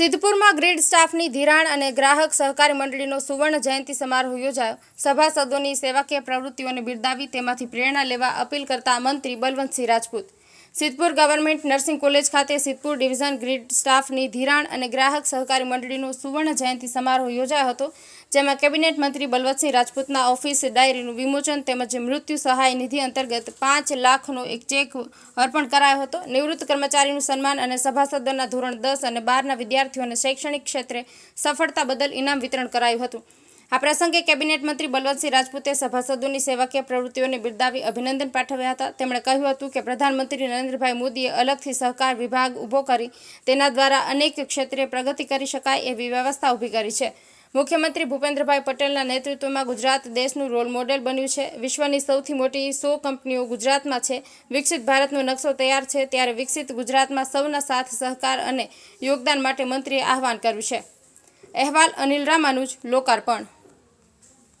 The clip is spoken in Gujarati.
સિદ્ધપુરમાં ગ્રીડ સ્ટાફની ધિરાણ અને ગ્રાહક સહકારી મંડળીનો સુવર્ણ જયંતિ સમારોહ યોજાયો. સભાસદોની સેવાકીય પ્રવૃત્તિઓને બિરદાવી તેમાંથી પ્રેરણા લેવા અપીલ કરતા મંત્રી Balwantsinh Rajput Sidhpur government nursing college ખાતે સિદ્ધપુર ડિવિઝન ગ્રીડ સ્ટાફની ધિરાણ અને ગ્રાહક સહકારી મંડળીનો સુવર્ણ જયંતિ સમારોહ યોજાયો હતો, જેમાં કેબિનેટ મંત્રી બલવતસિંહ રાજપૂતના ઓફિસ ડાયરીનું વિમોચન તેમજ મૃત્યુ સહાય નિધિ અંતર્ગત પાંચ લાખનો એક ચેક અર્પણ કરાયો હતો. નિવૃત્ત કર્મચારીનું સન્માન અને સભાસદોના ધોરણ દસ અને બારના વિદ્યાર્થીઓને શૈક્ષણિક ક્ષેત્રે સફળતા બદલ ઇનામ વિતરણ કરાયું હતું. આ પ્રસંગે કેબિનેટ મંત્રી બલવંતસિંહ રાજપૂતે સભાસદોની સેવાકીય પ્રવૃત્તિઓને બિરદાવી અભિનંદન પાઠવ્યા હતા. તેમણે કહ્યું હતું કે પ્રધાનમંત્રી નરેન્દ્રભાઈ મોદીએ અલગથી સહકાર વિભાગ ઊભો કરી તેના દ્વારા અનેક ક્ષેત્રે પ્રગતિ કરી શકાય એવી વ્યવસ્થા ઊભી કરી છે. મુખ્યમંત્રી ભૂપેન્દ્રભાઈ પટેલના નેતૃત્વમાં ગુજરાત દેશનું રોલ મોડેલ બન્યું છે. વિશ્વની સૌથી મોટી સો કંપનીઓ ગુજરાતમાં છે. વિકસિત ભારતનો નકશો તૈયાર છે. ત્યારે વિકસિત ગુજરાતમાં સૌના સાથ, સહકાર અને યોગદાન માટે મંત્રીએ આહવાન કર્યું છે. અહેવાલ અનિલ રામાનુજ, લોકાર્પણ.